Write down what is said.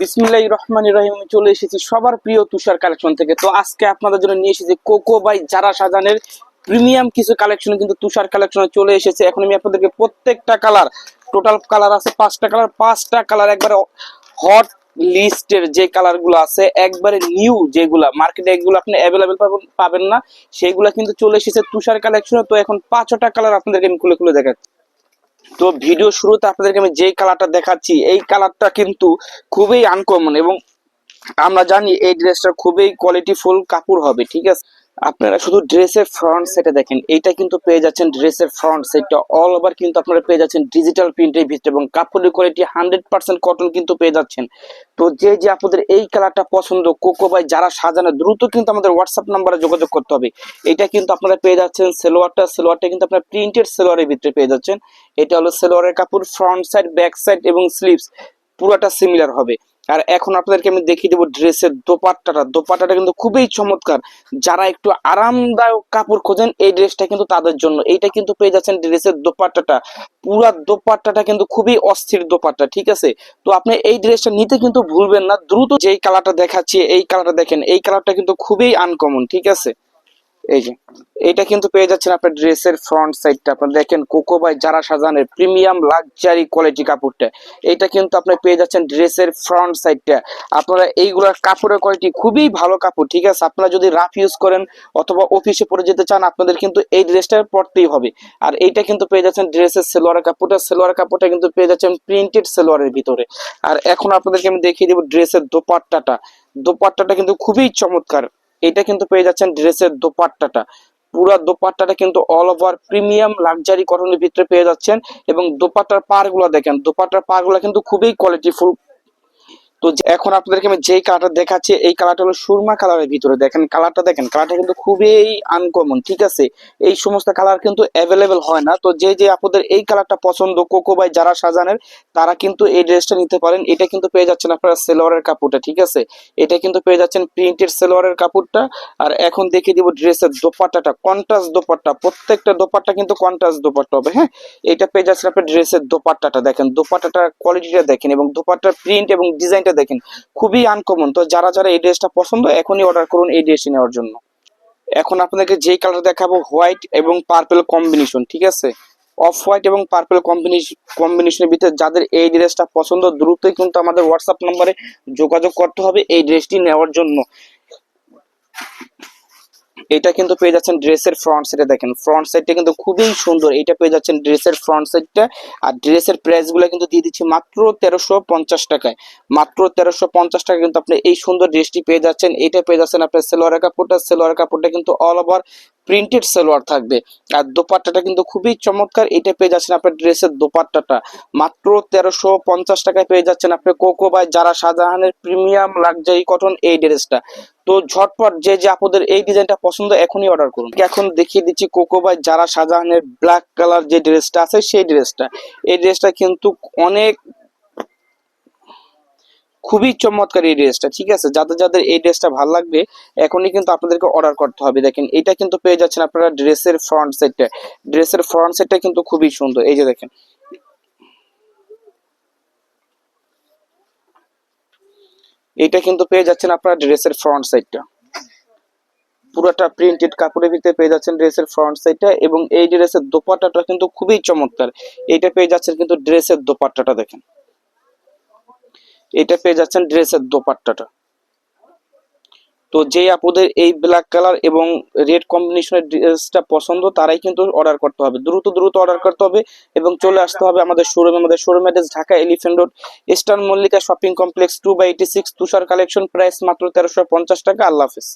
বিসমিল্লাহ রহমান রহিম চলে এসেছি সবার প্রিয় তুষার কালেকশন থেকে। তো আজকে আপনাদের জন্য নিয়ে এসেছি কোকো বাই যারা সাজানের প্রিমিয়াম কিছু কালেকশন কিন্তু তুষার কালেকশনে চলে এসেছে। এখন আমি আপনাদেরকে প্রত্যেকটা কালার টোটাল কালার আছে, পাঁচটা কালার পাঁচটা কালার একবারে হট লিস্টের যে কালারগুলো আছে, একবারে নিউ যেগুলা মার্কেটে এগুলো আপনি অ্যাভেলেবেল পাবেন না সেইগুলা কিন্তু চলে এসেছে তুষার কালেকশনে তো এখন পাঁচটা কালার আপনাদেরকে আমি খুলে খুলে দেখাচ্ছি। তো ভিডিও শুরুতে আপনাদেরকে আমি যেই কালারটা দেখাচ্ছি, এই কালারটা কিন্তু খুবই আনকমন এবং আমরা জানি এই ড্রেসটা খুবই কোয়ালিটিফুল কাপড় হবে, ঠিক আছে? আপনারা শুধু ড্রেসের ফ্রন্ট সেটে দেখেন, এইটা কিন্তু পেয়ে যাচ্ছেন ড্রেসের ফ্রন্ট সেটটা অল ওভার কিন্তু আপনারা পেয়ে যাচ্ছেন ডিজিটাল প্রিন্টের ভিতরে এবং কাপড়ের কোয়ালিটি হান্ড্রেড পার্সেন্ট কটন কিন্তু পেয়ে যাচ্ছেন। তো যে যে আপনাদের এই কালারটা পছন্দ কোকো বাই যারা সাজানো, দ্রুত কিন্তু আমাদের হোয়াটসঅ্যাপ নাম্বারে যোগাযোগ করতে হবে। এটা কিন্তু আপনারা পেয়ে যাচ্ছেন সেলোয়ারটা সেলোয়ারটা কিন্তু আপনারা প্রিন্টেড সেলোয়ারের ভিতরে পেয়ে যাচ্ছেন। এটা হলো সেলোয়ারের কাপড় ফ্রন্ট সাইড ব্যাক সাইড এবং স্লিভস পুরোটা সিমিলার হবে। আর এখন আপনাদেরকে আমি দেখিয়ে দেবো ড্রেসের দোপাট্টাটা। দোপাট্টাটা কিন্তু খুবই চমৎকার। যারা একটু আরামদায়ক কাপড় খোঁজেন, এই ড্রেসটা কিন্তু তাদের জন্য। এইটা কিন্তু পেয়ে যাচ্ছেন ড্রেসের দোপাট্টাটা। পুরা দোপাট্টাটা কিন্তু খুবই অস্থির দোপাট্টা, ঠিক আছে? তো আপনি এই ড্রেসটা নিতে কিন্তু ভুলবেন না। দ্রুত যেই কালারটা দেখাচ্ছি, এই কালারটা দেখেন। এই কালারটা কিন্তু খুবই আনকমন ঠিক আছে? এই যে এটা কিন্তু পেয়ে যাচ্ছেন আপনার ড্রেসের ফ্রন্ট সাইডটা আপনার দেখেন কোকো বাই যারা সাজানের প্রিমিয়াম লাক্সারি কোয়ালিটি কাপড়টা। এটা কিন্তু আপনি পেয়ে যাচ্ছেন ড্রেসের ফ্রন্ট সাইডটা আপনারা এইগুলার কাপড়ের কোয়ালিটি খুবই ভালো কাপড়, ঠিক আছে? আপনারা যদি রাফ ইউজ করেন অথবা অফিসে পরে যেতে চান, আপনাদের কিন্তু এই ড্রেসটা পরতেই হবে। আর এইটা কিন্তু পেয়ে যাচ্ছেন ড্রেসের সেলোয়ার কাপড়টা। সেলোয়ার কাপড়টা কিন্তু পেয়ে যাচ্ছেন প্রিন্টেড সেলোয়ারের ভিতরে। আর এখন আপনাদেরকে আমি দেখিয়ে দেবো ড্রেসের দোপাট্টাটা। দোপাট্টাটা কিন্তু খুবই চমৎকার। এটা কিন্তু পেয়ে যাচ্ছেন ড্রেসের দোপাট্টাটা। পুরা দোপাট্টাটা কিন্তু অল ওভার প্রিমিয়াম লাক্সারি কটনের ভিতরে পেয়ে যাচ্ছেন এবং দোপাট্টার পারগুলা দেখেন, দোপাট্টার পারগুলো কিন্তু খুবই কোয়ালিটিফুল তো এখন আপনাদেরকে আমি যেই কালারটা দেখাচ্ছি, এই কালারটা হলো সুরমা কালারের ভিতরে। দেখেন কালারটা দেখেন কালারটা কিন্তু খুবই আনকমন ঠিক আছে? এই সমস্ত কালার কিন্তু অ্যাভেলেবেল হয় না। তো যে যে আপনাদের এই কালারটা পছন্দ, কোকো বাই যারা সাজানের, তারা কিন্তু এই ড্রেসটা নিতে পারেন। এটা কিন্তু পেয়ে যাচ্ছেন আপনারা সেলোয়ারের কাপড়টা, ঠিক আছে? এটা কিন্তু পেয়ে যাচ্ছেন প্রিন্টেড সেলোয়ারের কাপড়টা। আর এখন দেখিয়ে দিব ড্রেসের দোপাট্টাটা কন্ট্রাস্ট দোপাট্টা। প্রত্যেকটা দোপাট্টা কিন্তু কন্ট্রাস্ট দোপাট্টা হবে হ্যাঁ? এটা পেয়ে যাচ্ছেন আপনার ড্রেসের দোপাট্টাটা, দেখেন। দোপাট্টাটার কোয়ালিটিটা দেখেন এবং দোপাট্টার প্রিন্ট এবং ডিজাইনটা দেখেন, খুবই আনকমন তো যারা যারা এই ড্রেসটা পছন্দ, এখনই অর্ডার করুন এই ড্রেসটি নেওয়ার জন্য। এখন আপনাদেরকে যে কালার দেখাবো হোয়াইট এবং পার্পেল কম্বিনেশন ঠিক আছে? অফ হোয়াইট এবং পার্পেল কম্বিনেশন কম্বিনেশনের ভিতরে যাদের এই ড্রেসটা পছন্দ, দ্রুতই কিন্তু আমাদের হোয়াটসঅ্যাপ নম্বরে যোগাযোগ করতে হবে এই ড্রেসটি নেওয়ার জন্য। এটা কিন্তু পেয়ে যাচ্ছেন ড্রেসের ফ্রন্ট সাইডে দেখেন। ফ্রন্ট সাইডটা কিন্তু খুবই সুন্দর। এটা পেয়ে যাচ্ছেন ড্রেসের ফ্রন্ট সাইডটা আর ড্রেসের প্রাইসগুলো কিন্তু দিয়ে দিচ্ছি মাত্র তেরোশো পঞ্চাশ টাকায়। মাত্র তেরোশো পঞ্চাশ টাকা কিন্তু আপনি এই সুন্দর ড্রেসটি পেয়ে যাচ্ছেন। এটা পেয়ে যাচ্ছেন আপনার সেলোয়ার কাপড়টা। সেলোয়ার কাপড়টা কিন্তু অল ওভার প্রিন্টেড সেলোয়ার থাকবে। আর দোপাট্টাটা কিন্তু খুবই চমৎকার, এটা পেয়ে যাচ্ছেন আপনার ড্রেসের দোপাট্টাটা। মাত্র তেরোশো পঞ্চাশ টাকায় পেয়ে যাচ্ছেন আপনি কোকো বাই যারা শাহজাহানের প্রিমিয়াম লাক্সারি কটন এই ড্রেসটা। তো ঝটপট যে যে আপনাদের এই ডিজাইনটা পছন্দ, এখনই অর্ডার করুন। এখন দেখিয়ে দিচ্ছি কোকো বাই যারা শাহজাহানের ব্ল্যাক কালার যে ড্রেসটা আছে, সেই ড্রেসটা। এই ড্রেসটা কিন্তু অনেক খুবই চমৎকার এই ড্রেসটা, ঠিক আছে? যাদের যাদের এই ড্রেসটা ভালো লাগবে, এখনই কিন্তু আপনাদেরকে অর্ডার করতে হবে। দেখেন, এটা কিন্তু পেয়ে যাচ্ছেন আপনারা ড্রেসের ফ্রন্ট সেটটা ড্রেসের ফ্রন্ট সেটটা কিন্তু খুবই সুন্দর। এই যে দেখেন। এটা কিন্তু পেয়ে যাচ্ছেন আপনারা ড্রেসের ফ্রন্ট সাইডটা পুরোটা প্রিন্টেড কাপড়ের ভিতরে পেয়ে যাচ্ছেন ড্রেসের ফ্রন্ট সাইডটা এবং এই ড্রেসের দোপাট্টাটা কিন্তু খুবই চমৎকার। এটা পেয়ে যাচ্ছেন কিন্তু ড্রেসের দোপাট্টাটা, দেখেন। এটা পেয়ে যাচ্ছেন ড্রেসের দোপাট্টাটা। তো যে আপুদের এই ব্ল্যাক কালার এবং রেড কম্বিনেশনের ড্রেসটা পছন্দ, তারাই কিন্তু অর্ডার করতে হবে। দ্রুত দ্রুত অর্ডার করতে হবে এবং চলে আসতে হবে আমাদের শোরুমে আমাদের showroom address Dhaka elephant road eastern Mallika shopping complex two by eighty six Tushar collection price মাত্র তেরোশো পঞ্চাশ টাকা। আল্লাহ হাফিজ।